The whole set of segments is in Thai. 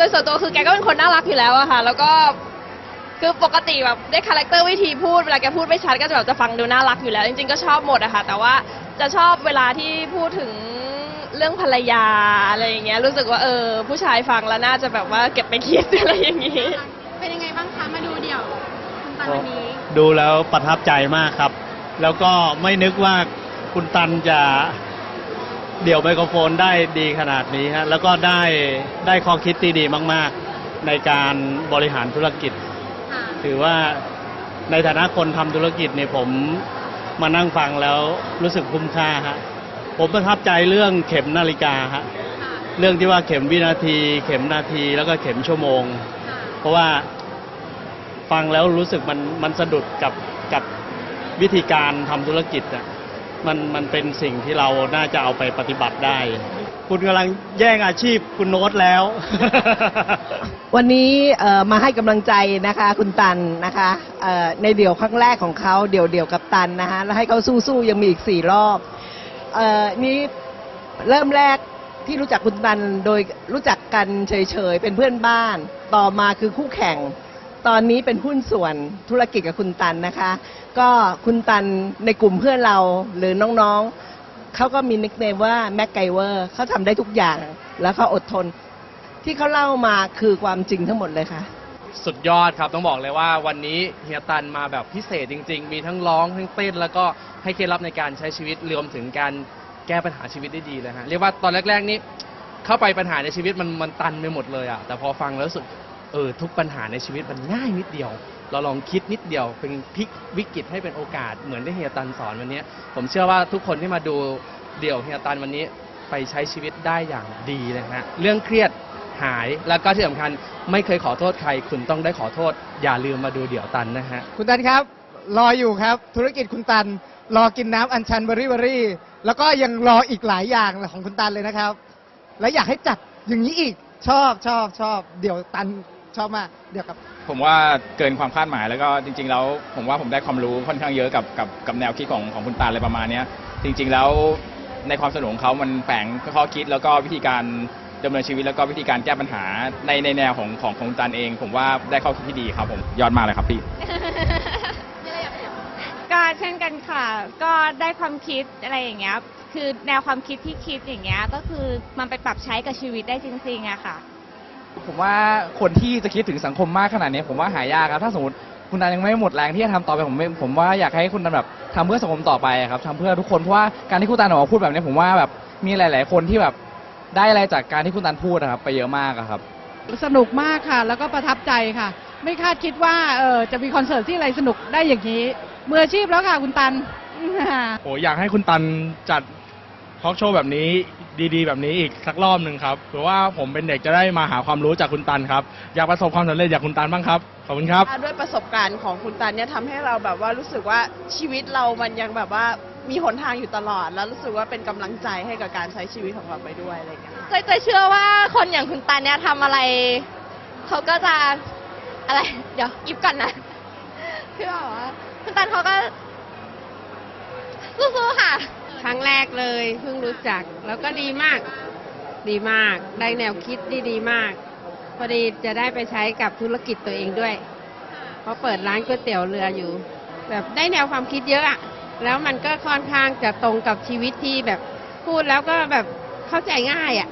ดยส่วนตัวคือแกก็เป็นคนน่ารักอยู่แล้วอะค่ะ แล้วก็คือปกติแบบได้คาแรคเตอร์วิธีพูดเวลาแกพูดไม่ชัดก็จะแบบจะฟังดูน่ารักอยู่แล้ว จริงๆก็ชอบหมดอะค่ะ แต่ว่าจะชอบเวลาที่พูดถึงเรื่องภรรยาอะไรอย่างเงี้ยรู้สึกว่าเออ ผู้ชายฟังแล้วน่าจะแบบว่าเก็บไปคิดอะไรอย่างงี้ เป็นยังไงบ้างคะมาดูเดี่ยวคุณตันวันนี้ดูแล้วประทับใจมากครับ แล้วก็ไม่นึกว่าคุณตันจะ เดี่ยวไมโครโฟนได้ดีขนาดนี้ฮะแล้วก็ได้ได้ข้อคิดที่ดีมาก ๆ ในการบริหารธุรกิจ ค่ะถือว่าในฐานะคนทำธุรกิจเนี่ยผมมานั่งฟังแล้วรู้สึกคุ้มค่าฮะผมประทับใจเรื่องเข็มนาฬิกาฮะค่ะเรื่องที่ว่าเข็มวินาที เข็มนาทีแล้วก็เข็มชั่วโมง ค่ะเพราะว่าฟังแล้วรู้สึกมันมันสะดุดกับกับวิธีการทำธุรกิจอะ มันมันเป็นสิ่งที่เราน่าจะเอาไปปฏิบัติได้ คุณกำลังแย่งอาชีพคุณโน้ตแล้ว วันนี้เอ่อมาให้กำลังใจนะคะ คุณตันนะคะเอ่อในเดี่ยวครั้งแรกของเขาเดี่ยวเดี่ยวกับตันนะคะแล้วให้เขาสู้ๆยังมีอีกสี่รอบเอ่อนี้เริ่มแรกที่รู้จักคุณตันโดยรู้จักกันเฉยๆเป็นเพื่อนบ้าน ต่อมาคือคู่แข่ง ตอนนี้เป็นหุ้นส่วนธุรกิจกับคุณตันนะคะ ก็คุณตันในกลุ่มเพื่อนเราหรือน้องๆ เขาก็มีนิกเนมว่าแม็กไกเวอร์เขาทำได้ทุกอย่าง แล้วเขาอดทน ที่เขาเล่ามาคือความจริงทั้งหมดเลยค่ะ สุดยอดครับต้องบอกเลยว่าวันนี้เฮียตันมาแบบพิเศษจริง ๆ มีทั้งร้องทั้งเต้น แล้วก็ให้เคล็ดลับในการใช้ชีวิตรวมถึงการแก้ปัญหาชีวิตได้ดีเลยฮะเรียกว่าตอนแรก ๆ นี่เข้าไปปัญหาในชีวิตมันมันตันไปหมดเลยอะแต่พอฟังแล้วรู้สึก เออทุกปัญหาในชีวิตมันง่ายนิดเดียว เราลองคิดนิดเดียว เป็นพลิกวิกฤตให้เป็นโอกาสเหมือนที่เฮียตันสอนวันนี้ ผมเชื่อว่าทุกคนที่มาดูเดี่ยวเฮียตันวันนี้ไปใช้ชีวิตได้อย่างดีเลยฮะเรื่องเครียดหายแล้วก็ที่สำคัญไม่เคยขอโทษใคร คุณต้องได้ขอโทษ อย่าลืมมาดูเดี่ยวตันนะฮะ คุณตันครับ รออยู่ครับ ธุรกิจคุณตัน รอกินน้ำอัญชันเบอรี่เบอรี่ แล้วก็ยังรออีกหลายอย่างของคุณตันเลยนะครับ และอยากให้จัดอย่างนี้อีกชอบชอบชอบเดี๋ยวตัน ชอบมากเดี๋ยวกับ ผมว่าเกินความคาดหมายแล้วก็จริง ๆ แล้วผมว่าผมได้ความรู้ค่อนข้างเยอะกับกับกับแนวคิดของของคุณตาอะไรประมาณเนี้ยจริง ๆ แล้วในความสนุกของเขามันแฝงข้อคิดแล้วก็วิธีการดำเนินชีวิตแล้วก็วิธีการแก้ปัญหาในในแนวของของของคุณตาเอง ผมว่าได้ข้อคิดที่ดีครับผมยอดมากเลยครับพี่ ก็เช่นกันค่ะ ก็ได้ความคิดอะไรอย่างเงี้ย คือแนวความคิดที่คิดอย่างเงี้ย ก็คือมันไปปรับใช้กับชีวิตได้จริงๆอะค่ะ ผมว่าคนที่จะคิดถึงสังคมมากขนาดนี้ผมว่าหายากครับถ้าสมมติคุณนันยังไม่หมดแรงที่จะทำต่อไปผมไม่ผมว่าอยากให้คุณนันแบบทำเพื่อสังคมต่อไปครับทำเพื่อทุกคนเพราะว่าการที่คุณตันออกมาพูดแบบนี้ผมว่าแบบมีหลาย ๆ คนที่แบบได้อะไรจากการที่คุณตันพูดนะครับไปเยอะมากอะครับ สนุกมากค่ะ แล้วก็ประทับใจค่ะ ไม่คาดคิดว่าเออจะมีคอนเสิร์ตที่อะไรสนุกได้อย่างนี้มืออาชีพแล้วค่ะคุณตันโอ้อยากให้คุณตันจัด ทอล์กโชว์แบบนี้ดีๆ แบบนี้อีกสักรอบหนึ่งครับเผื่อว่าผมเป็นเด็กจะได้มาหาความรู้จากคุณตันครับ อยากประสบความสำเร็จจากคุณตันบ้างครับ ขอบคุณครับ ด้วยประสบการณ์ของคุณตันเนี่ยทำให้เราแบบว่ารู้สึกว่าชีวิตเรามันยังแบบว่ามีหนทางอยู่ตลอด แล้วรู้สึกว่าเป็นกำลังใจให้กับการใช้ชีวิตของเราไปด้วยอะไรอย่างเงี้ยค่ะเคยจะเชื่อว่าคนอย่างคุณตันเนี่ยทำอะไร เขาก็จะอะไร เดี๋ยวอิฟก่อนนะคือแบบว่าคุณตันเขาก็สู้ๆค่ะ ครั้งแรกเลยเพิ่งรู้จัก แล้วก็ดีมาก ดีมาก ได้แนวคิดดีดีมาก พอดีจะได้ไปใช้กับธุรกิจตัวเองด้วย เพราะเปิดร้านก๋วยเตี๋ยวเรืออยู่ แบบได้แนวความคิดเยอะอะแล้วมันก็ค่อนข้างจะตรงกับชีวิตที่แบบพูดแล้วก็แบบเข้าใจง่ายอะ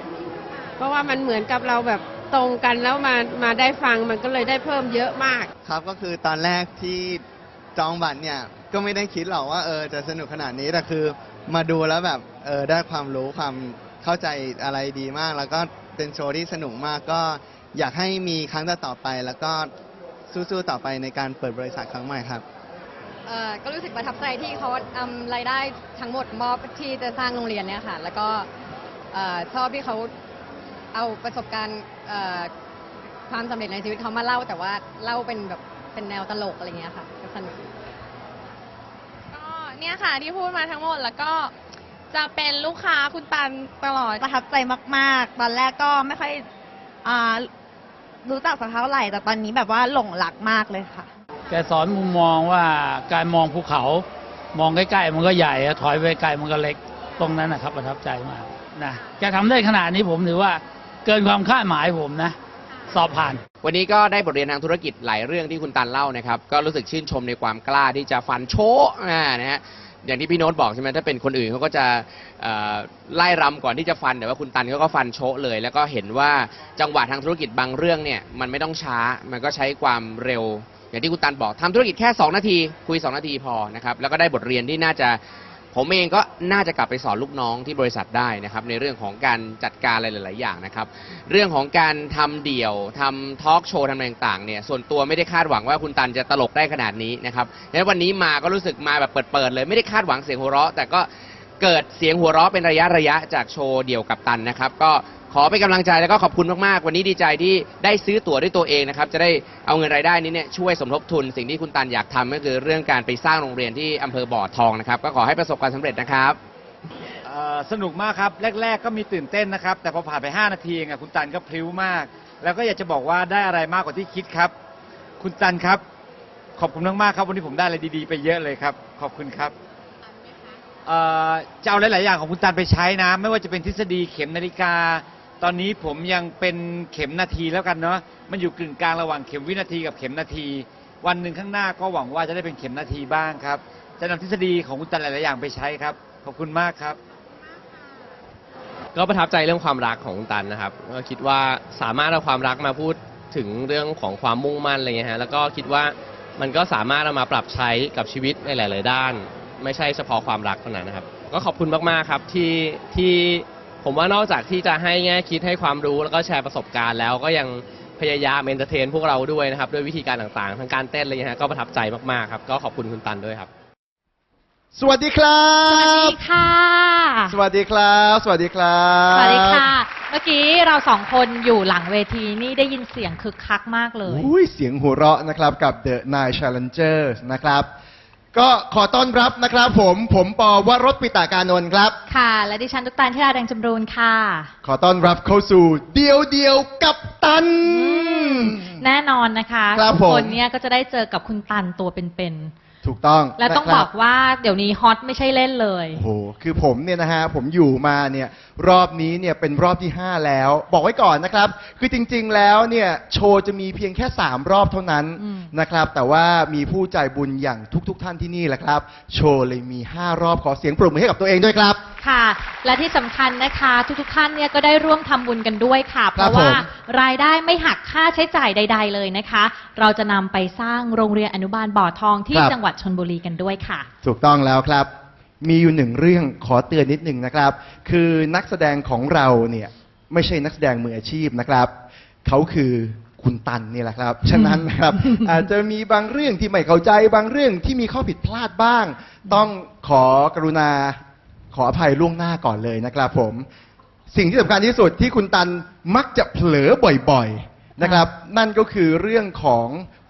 เพราะว่ามันเหมือนกับเราแบบตรงกันแล้วมามาได้ฟังมันก็เลยได้เพิ่มเยอะมาก ครับก็คือตอนแรกที่จองบัตรเนี่ยก็ไม่ได้คิดหรอกว่าเออจะสนุกขนาดนี้แต่คือ มาดูแล้วแบบเออได้ความรู้ความเข้าใจอะไรดีมาก แล้วก็เป็นโชว์ที่สนุกมากก็อยากให้มีครั้งต่อไป แล้วก็สู้ๆต่อไปในการเปิดบริษัทครั้งใหม่ครับเอ่อก็รู้สึกประทับใจที่เขานำรายได้ทั้งหมดมอบที่จะสร้างโรงเรียนเนี่ยค่ะ แล้วก็เอ่อชอบที่เขาเอาประสบการณ์เอ่อความสำเร็จในชีวิตเขามาเล่า แต่ว่าเล่าเป็นแบบเป็นแนวตลกอะไรเงี้ยค่ะก็สนุก เนี่ยค่ะที่พูดมาทั้งหมดแล้วก็จะเป็นลูกค้าคุณตันตลอดประทับใจมาก ๆ ตอนแรกก็ไม่ค่อยอ่ารู้จักสักเท่าไหร่แต่ตอนนี้แบบว่าหลงรักมากเลยค่ะ แกสอนมุมมองว่าการมองภูเขา มองใกล้ๆมันก็ใหญ่อะถอยไปไกลมันก็เล็กตรงนั้นนะครับประทับใจมากนะแกทำได้ขนาดนี้ผมถือว่าเกินความคาดหมายผมนะ สอบผ่าน วันนี้ก็ได้บทเรียนทางธุรกิจหลายเรื่องที่คุณตันเล่านะครับ ก็รู้สึกชื่นชมในความกล้าที่จะฟันโชะอ่านะฮะอย่างที่พี่โน้ตบอกใช่ไหมถ้าเป็นคนอื่นเขาก็จะเอ่อไล่รำก่อนที่จะฟันแต่ว่าคุณตันเขาก็ฟันโชะเลย แล้วก็เห็นว่าจังหวะทางธุรกิจบางเรื่องเนี่ยมันไม่ต้องช้ามันก็ใช้ความเร็ว อย่างที่คุณตันบอกทำธุรกิจแค่ 2 นาที คุย 2 นาทีพอนะครับแล้วก็ได้บทเรียนที่น่าจะ ผมเองก็น่าจะกลับไปสอนลูกน้องที่บริษัทได้นะครับ ในเรื่องของการจัดการอะไรหลาย ๆ อย่างนะครับ เรื่องของการทำเดี่ยวทำทอล์กโชว์ทำอะไรต่างๆเนี่ยส่วนตัวไม่ได้คาดหวังว่าคุณตันจะตลกได้ขนาดนี้นะครับดังนั้นวันนี้มาก็รู้สึกมาแบบเปิด ๆ เลยไม่ได้คาดหวังเสียงหัวเราะ แต่ก็เกิดเสียงหัวเราะเป็นระยะ ๆ จากโชว์เดี่ยวกับตันนะครับ ก็ ขอเป็นกำลังใจแล้วก็ขอบคุณมากๆ วันนี้ดีใจที่ได้ซื้อตั๋วด้วยตัวเองนะครับ จะได้เอาเงินรายได้นี้เนี่ยช่วยสมทบทุน สิ่งที่คุณตันอยากทำก็คือเรื่องการไปสร้างโรงเรียนที่อำเภอบ่อทองนะครับ ก็ขอให้ประสบความสำเร็จนะครับ เอ่อสนุกมากครับ แรก ๆ ก็มีตื่นเต้นนะครับ แต่พอผ่านไป 5 นาทีเองอะคุณตันก็พลิ้วมาก แล้วก็อยากจะบอกว่าได้อะไรมากกว่าที่คิดครับ คุณตันครับ ขอบคุณมากๆครับ วันนี้ผมได้อะไรดีๆ ไปเยอะเลยครับ ขอบคุณครับเอ่อจะเอาหลายๆอย่างของคุณตันไปใช้นะ ไม่ว่าจะเป็นทฤษฎีเข็มนาฬิกา ตอนนี้ผมยังเป็นเข็มนาทีแล้วกันเนาะมันอยู่กึ่งกลางระหว่างเข็มวินาทีกับเข็มนาที วันหนึ่งข้างหน้าก็หวังว่าจะได้เป็นเข็มนาทีบ้างครับจะนำทฤษฎีของคุณตันหลายๆอย่างไปใช้ครับขอบคุณมากครับ ก็ประทับใจเรื่องความรักของคุณตันนะครับก็คิดว่าสามารถเอาความรักมาพูดถึงเรื่องของความมุ่งมั่นอะไรเงี้ยฮะแล้วก็คิดว่ามันก็สามารถเอามาปรับใช้กับชีวิตในหลาย ๆ ด้าน ไม่ใช่เฉพาะความรักเท่านั้นนะครับ ก็ขอบคุณมากๆครับที่ที่ ผมว่านอกจากที่จะให้แง่คิดให้ความรู้แล้วก็แชร์ประสบการณ์แล้วก็ยังพยายามเอนเตอร์เทนพวกเราด้วยนะครับด้วยวิธีการต่างๆ ทั้งการเต้นอะไรเงี้ยฮะก็ประทับใจมากๆครับก็ขอบคุณคุณตันด้วยครับ สวัสดีครับสวัสดีค่ะ สวัสดีครับ สวัสดีครับ สวัสดีค่ะ เมื่อกี้เราสองคนอยู่หลังเวทีนี่ได้ยินเสียงคึกคักมากเลย อุ้ยเสียงหัวเราะนะครับกับ The Nine Challengers นะครับ ก็ขอต้อนรับนะครับผม ผมปอวรถปิตากานนท์ครับ ค่ะ และดิฉันตุกตาลที่ดาแดงจำรูนค่ะ ขอต้อนรับเข้าสู่เดียวเดียวกับตัน แน่นอนนะคะครับทุกคนผมเนี่ยก็จะได้เจอกับคุณตันตัวเป็น ถูกต้องๆและต้องนะคบรัอกว่าเดี๋ยวนี้ฮอตไม่ใช่เล่นเลย โอ้โหคือผมเนี่ยนะฮะผมอยู่มาเนี่ยรอบนี้เนี่ยเป็นรอบที่ 5 แล้ว บอกไว้ก่อนนะครับ คือจริงๆแล้วเนี่ยโชว์จะมีเพียงแค่ 3 รอบเท่านั้นอืม นะครับ แต่ว่ามีผู้ใจบุญอย่างทุกๆทท่านที่นี่แหละครับ โชว์เลยมี 5 รอบขอเสียงปรบมือให้กับตัวเองด้วยครับค่ะ และที่สำคัญนะคะ ทุกๆท่านเนี่ยก็ได้ร่วมทำบุญกันด้วยค่ะ เพครับราะว่าผมรายได้ไม่หักค่าใช้จ่ายใด ๆ เลยนะคะ เราจะนำไปสร้างโรงเรียนอนุบาลบ่อทองที่ครับ จังหวัดชนบุรีกันด้วยค่ะ ถูกต้องแล้วครับ มีอยู่หนึ่งเรื่องขอเตือนนิดหนึ่งนะครับ คือนักแสดงของเราเนี่ยไม่ใช่นักแสดงมืออาชีพนะครับ เขาคือคุณตันนี่แหละครับ ฉะนั้นนะครับ อาจจะมีบางเรื่องที่ไม่เข้าใจบางเรื่องที่มีข้อผิดพลาดบ้าง ต้องขอกรุณา ขออภัยล่วงหน้าก่อนเลยนะครับผม สิ่งที่สำคัญที่สุดที่คุณตันมักจะเผลอบ่อยๆนะครับ นั่นก็คือเรื่องของ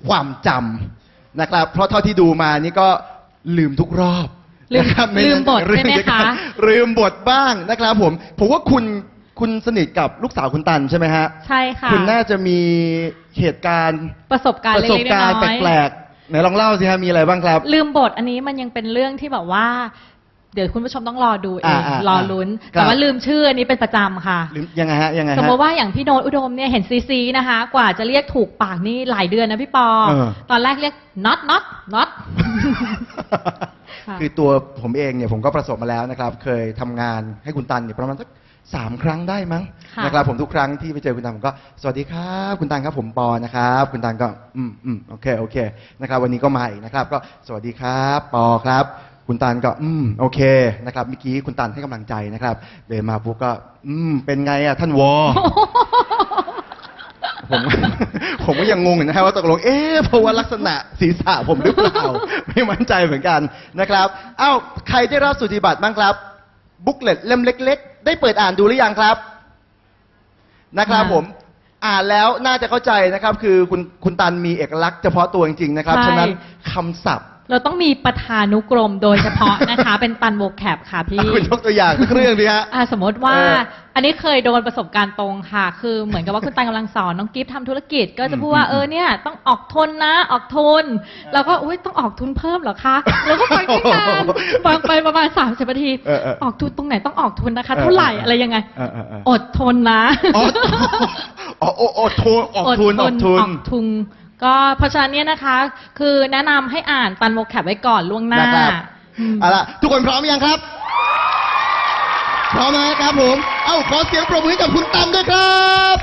ความจำนะครับ เพราะเท่าที่ดูมานี่ก็ลืมทุกรอบลืมนะครับลืมบทเรื่องใช่ไหมเดียวกันคะลืมบทบ้างนะครับผมผมว่าคุณคุณสนิทกับลูกสาวคุณตันใช่ไหมฮะใช่ค่ะคุณน่าจะมีเหตุการณ์ประสบการณ์ประเล็สบกๆการณ์น้อยแปลกๆไหนลองเล่าสิฮะมีอะไรบ้างครับๆลืมบทอันนี้มันยังเป็นเรื่องที่แบบว่า เดี๋ยวคุณผู้ชมต้องรอดูเองอ่าๆๆรอลุ้น ครับ แต่ว่าลืมชื่ออันนี้เป็นประจำค่ะ หรือยังไงฮะยังไงสมฮะ มติว่าอย่างพี่โนตอุดมเนี่ยเห็นซีซีนะคะ กว่าจะเรียกถูกปากนี่หลายเดือนนะพี่ปอ เออ ตอนแรกเรียก not not not ค่ะ คือตัวผมเองเนี่ยผมก็ประสบมาแล้วนะครับ เคยทำงานให้คุณตันเนี่ยประมาณสักสามครั้งได้มั้งค่ะ นะครับผมทุกครั้งที่ไปเจอคุณตันผมก็สวัสดีครับคุณตันครับผมปอนะครับ คุณตันก็อืมอืมโอเคโอเคนะครับวันนี้ก็มาอีกนะครับ ก็สวัสดีครับ ปอครับ คุณตันก็อืมโอเคนะครับเมื่อกี้คุณตันให้กำลังใจนะครับ เดินมาปุ๊บก็ อืมเป็นไงอะท่านวอผมผมก็ยังงงอยู่นะฮะว่าตกลงเอ๊ะเพราะว่าลักษณะศีรษะผมหรือเปล่า ไม่มั่นใจเหมือนกันนะครับเอ้าใครได้รับสุติบัตรบ้างครับ บุ๊กเล็ตเล่มเล็ก ๆ ได้เปิดอ่านดูหรือยังครับ นะครับอ่าผมอ่านแล้วน่าจะเข้าใจนะครับ คือคุณคุณตันมีเอกลักษณ์เฉพาะตัวจริงๆนะครับใช่ฉะนั้นคำศัพท์ เราต้องมีประธานุกรมโดยเฉพาะนะคะ เป็นตันโวแคปค่ะพี่คุณยกตัวอย่างสักเรื่องดีฮะอ่าสมมติว่าเอออันนี้เคยโดนประสบการณ์ตรงค่ะ คือเหมือนกับว่าคุณตันกำลังสอนน้องกิฟทำธุรกิจ ก็จะพูดว่าอืมเออเนี่ยต้องออกทุนนะ ออกทุนแล้วก็อุ้ยต้องออกทุนเพิ่มเหรอคะแล้วก็ฟังที่นานฟังไปประมาณสามสิบนาทีเออเออออกทุนตรงไหนต้องออกทุนนะคะเออเท่าไหร่อะไรยังไงเออเออเอออดทนนะอ๋ออ๋ออออดทุนออกทุนออกทุนออกทุน ก็เพราะฉะนั้นเนี่ยนะคะ คือแนะนำให้อ่านปันโมแคปไว้ก่อนล่วงหน้า นะครับอืมเอาล่ะทุกคนพร้อมยังครับ พร้อมนะครับผม เอ้าขอเสียงปรบมือให้กับคุณตั้มด้วยครับ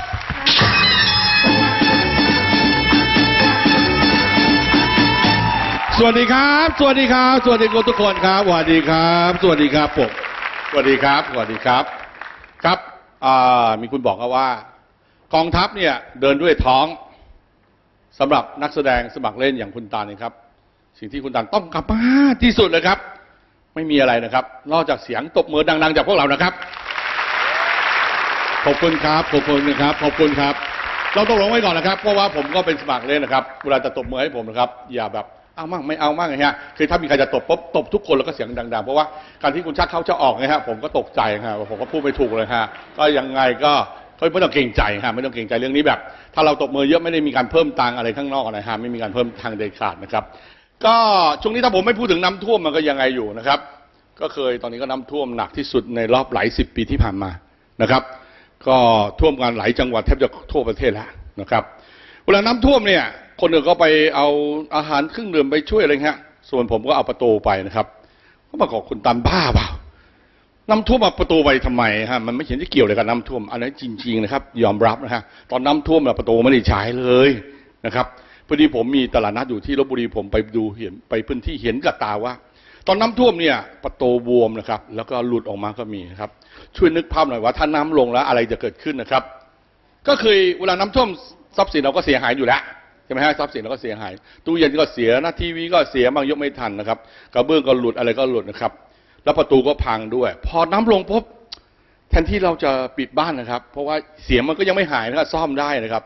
สวัสดีครับ สวัสดีครับ สวัสดีทุกคนครับ สวัสดีครับ สวัสดีครับผม สวัสดีครับ สวัสดีครับ ครับอ่ามีคุณบอกครับว่า กองทัพเนี่ยเดินด้วยท้อง สำหรับนักแสดงสมัครเล่นอย่างคุณตาลนะครับ สิ่งที่คุณตาต้องกลับมาที่สุดเลยครับ ไม่มีอะไรนะครับ นอกจากเสียงตบมือดังๆจากพวกเรานะครับ ขอบคุณครับขอบคุณนะครับ ขอบคุณครับ เราตกลงไว้ก่อนนะครับ เพราะว่าผมก็เป็นสมัครเล่นนะครับเวลาจะตบมือให้ผมนะครับ อย่าแบบเอามั่งไม่เอามั่งไงฮะคือถ้ามีใครจะตบปุ๊บตบทุกคนแล้วก็เสียงดังๆ เพราะว่าการที่คุณชักเข้าจะออกไงฮะผมก็ตกใจฮะผมก็พูดไม่ถูกเลยฮะก็ยังไงก็ ก็ไม่ต้องเกรงใจฮะไม่ต้องเกรงใจเรื่องนี้แบบ ถ้าเราตบมือเยอะไม่ได้มีการเพิ่มตังอะไรข้างนอกนะไรฮะไม่มีการเพิ่มทางเด็ดขาดนะครับ ก็ช่วงนี้ถ้าผมไม่พูดถึงน้ำท่วมมันก็ยังไงอยู่นะครับ ก็เคยตอนนี้ก็น้ำท่วมหนักที่สุดในรอบหลายสิบปีที่ผ่านมานะครับ ก็ท่วมกันหลายจังหวัดแทบจะทั่วประเทศแล้วนะครับเวลาน้ำท่วมเนี่ย คนอื่นก็ไปเอาอาหารเครื่องดื่มไปช่วยอะไรเงี้ยส่วนผมก็เอาประตูไปนะครับก็มาบอกคุณตันบ้าเปล่า น้ำท่วมเอาประตูไปทำไมฮะมันไม่เห็นจะเกี่ยวเลยกับน้ำท่วมอันนั้นจริง ๆ นะครับ ยอมรับนะฮะตอนน้ำท่วมประตูไม่ได้ใช้เลยนะครับพอดีผมมีตลาดนัดอยู่ที่ลบบุรีผมไปดูเห็นไปพื้นที่เห็นกับตาว่า ตอนน้ำท่วมเนี่ยประตูบวมนะครับ แล้วก็หลุดออกมาก็มีนะครับ ช่วยนึกภาพหน่อยว่าถ้าน้ำลงแล้วอะไรจะเกิดขึ้นนะครับ ก็คือเวลาน้ำท่วมทรัพย์สินเราก็เสียหายอยู่แล้วใช่ไหมฮะทรัพย์สินเราก็เสียหายตู้เย็นก็เสียนะทีวีก็เสียบางยกไม่ทันนะครับกระเบื้องก็หลุดอะไรก็หลุดนะครับ แล้วประตูก็พังด้วย พอน้ำลงปุ๊บแทนที่เราจะปิดบ้านนะครับ เพราะว่าเสียงมันก็ยังไม่หายนะครับซ่อมได้นะครับ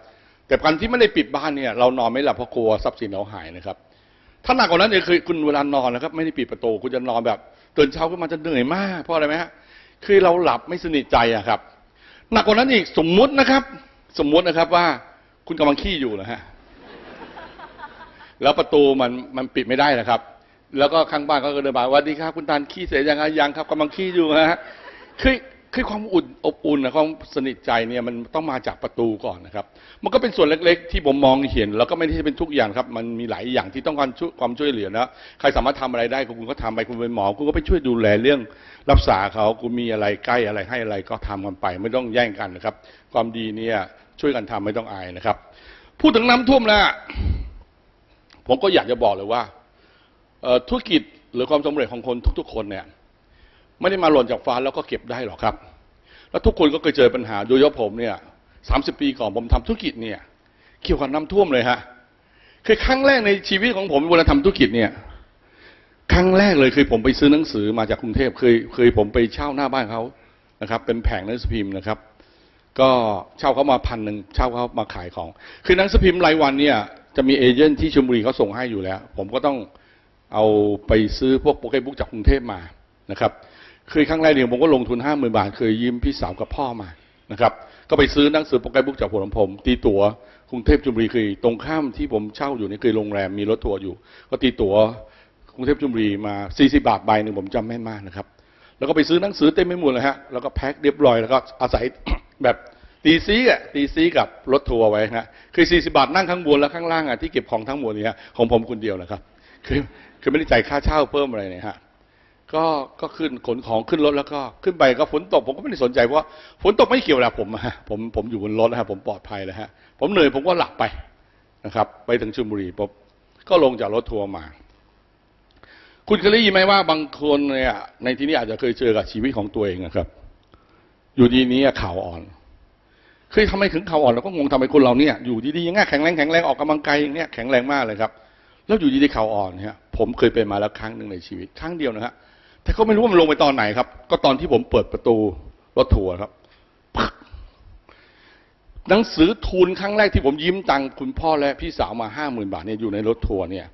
แต่การที่ไม่ได้ปิดบ้านเนี่ย เรานอนไม่หลับเพราะกลัวทรัพย์สินเราหายนะครับ ถ้าหนักกว่านั้นเนี่ยคือคุณเวลานอนนะครับ ไม่ได้ปิดประตูคุณจะนอนแบบตื่นเช้าขึ้นมาจะเหนื่อยมากเพราะอะไรไหมฮะคือเราหลับไม่สนิทใจอะครับ หนักกว่านั้นอีกสมมุตินะครับ สมมุตินะครับว่าคุณกำลังขี้อยู่นะฮะแล้วประตูมันมันปิดไม่ได้นะครับ แล้วก็ข้างบ้านก็เดินมาวัสดีครับคุณตาลขี้เสร็จยังไงยังครับกำลังขี้อยู่ฮะคือคือความอุ่นอบอุ่นนะความสนิทใจเนี่ยมันต้องมาจากประตูก่อนนะครับ มันก็เป็นส่วนเล็กๆ ที่ผมมองเห็น แล้วก็ไม่ได้เป็นทุกอย่างครับ มันมีหลายอย่างที่ต้องการช่วยความช่วยเหลือนะใครสามารถทำอะไรได้คุณก็ทำไปคุณเป็นหมอคุณก็ไปช่วยดูแลเรื่องรักษาเขาคุณมีอะไรใกล้อะไรให้อะไรก็ทำกันไป ไม่ต้องแย่งกันนะครับ ความดีเนี่ยช่วยกันทำไม่ต้องอายนะครับ พูดถึงน้ำท่วมแล้วผมก็อยากจะบอกเลยว่า ธุรกิจหรือความสำเร็จของคนทุก ๆ คนเนี่ยไม่ได้มาหล่นจากฟ้าแล้วก็เก็บได้หรอกครับ แล้วทุกคนก็เคยเจอปัญหาโดยเฉพาะผมเนี่ยสามสิบปีก่อนผมทำธุรกิจเนี่ยเกี่ยวกับน้ำท่วมเลยฮะคือครั้งแรกในชีวิตของผมเวลาทำธุรกิจเนี่ยครั้งแรกเลยคือผมไปซื้อหนังสือมาจากกรุงเทพเคยเคยผมไปเช่าหน้าบ้านเขานะครับ เป็นแผงหนังสือพิมพ์นะครับ ก็เช่าเขามาพันหนึ่งเช่าเขามาขายของ คือหนังสือพิมพ์รายวันเนี่ยจะมีเอเจนต์ที่ชลบุรีเขาส่งให้อยู่แล้ว ผมก็ต้อง เอาไปซื้อพวกโปรแกมบุ๊กจากกรุงเทพมานะครับเคือครั้งแรกเนี่ยผมก็ลงทุนห้าหมื่นบาท เคยยืมพี่สาวกับพ่อมานะครับก็ไปซื้อหนังสือโปรแกรมบุ๊กจากหัวลำโพงตีตั๋วกรุงเทพชลบุรีคือตรงข้ามที่ผมเช่าอยู่นี่คือโรงแรมมีรถทัวร์อยู่ ก็ตีตั๋วกรุงเทพชลบุรีมา 40 บาทใบหนึ่งผมจำแม่นมากนะครับ แล้วก็ไปซื้อหนังสือเต็มไปหมดเลยฮะแล้วก็แพ็คเรียบร้อยแล้วก็อาศัยแบบตีซีอะตีซีกับรถทัวร์ไว้นะคือ 40 บาทนั่งข้างบนแล้วข้างล่างอะที่เก็บของทั้งหมดเนี่ยของผมคนเดียวนะครับคือ คือไม่ได้จ่ายค่าเช่าเพิ่มอะไรเนี่ยฮะก็ก็ขึ้นขนของขึ้นรถแล้วก็ขึ้นไปก็ฝนตกผมก็ไม่ได้สนใจเพราะว่าฝนตกไม่เกี่ยวแล้วผมฮะผมผมอยู่บนรถนะฮะผมปลอดภัยแล้วฮะผมเหนื่อยผมก็หลับไปนะครับ ไปถึงชลบุรีปุ๊บก็ลงจากรถทัวร์มา คุณเคยได้ยินไหมว่าบางคนเนี่ยในที่นี้อาจจะเคยเจอกับชีวิตของตัวเองนะครับ อยู่ดีนี้ข่าวอ่อนคือทำไมถึงข่าวอ่อนเราก็งงทำไมคนเราเนี่ยอยู่ดีๆยังไงแข็งแรงแข็งแรงออกกำลังกายอย่างเงี้ยแข็งแรงมากเลยครับ แล้วอยู่ดีๆข่าวอ่อนเนี่ย ผมเคยเป็นมาแล้วครั้งหนึ่งในชีวิต ครั้งเดียวนะฮะแต่ก็ไม่รู้ว่ามันลงไปตอนไหนครับ ก็ตอนที่ผมเปิดประตูรถทัวร์ครับหนังสือทุนครั้งแรกที่ผมยิ้มตังคุณพ่อและพี่สาวมาห้าหมื่นบาทเนี่ยอยู่ในรถทัวร์เนี่ย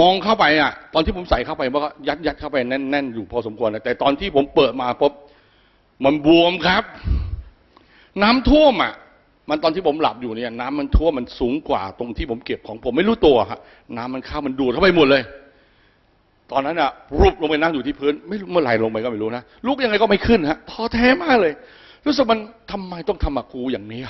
มองเข้าไปอะ ตอนที่ผมใส่เข้าไปมันก็ยัดยัดเข้าไปแน่นๆอยู่พอสมควรนะแต่ตอนที่ผมเปิดมาปุ๊บมันบวมครับ น้ำท่วมอะ มันตอนที่ผมหลับอยู่เนี่ย น้ำมันท่วมมันสูงกว่าตรงที่ผมเก็บของผมไม่รู้ตัวครับน้ำมันเข้ามันดูดเข้าไปหมดเลย ตอนนั้นอะรูปลงไปนั่งอยู่ที่พื้น ไม่รู้เมื่อไหร่ลงไปก็ไม่รู้นะลุกยังไงก็ไม่ขึ้นฮะท้อแท้มากเลย รู้สึกมันทำไมต้องทำกับกูอย่างนี้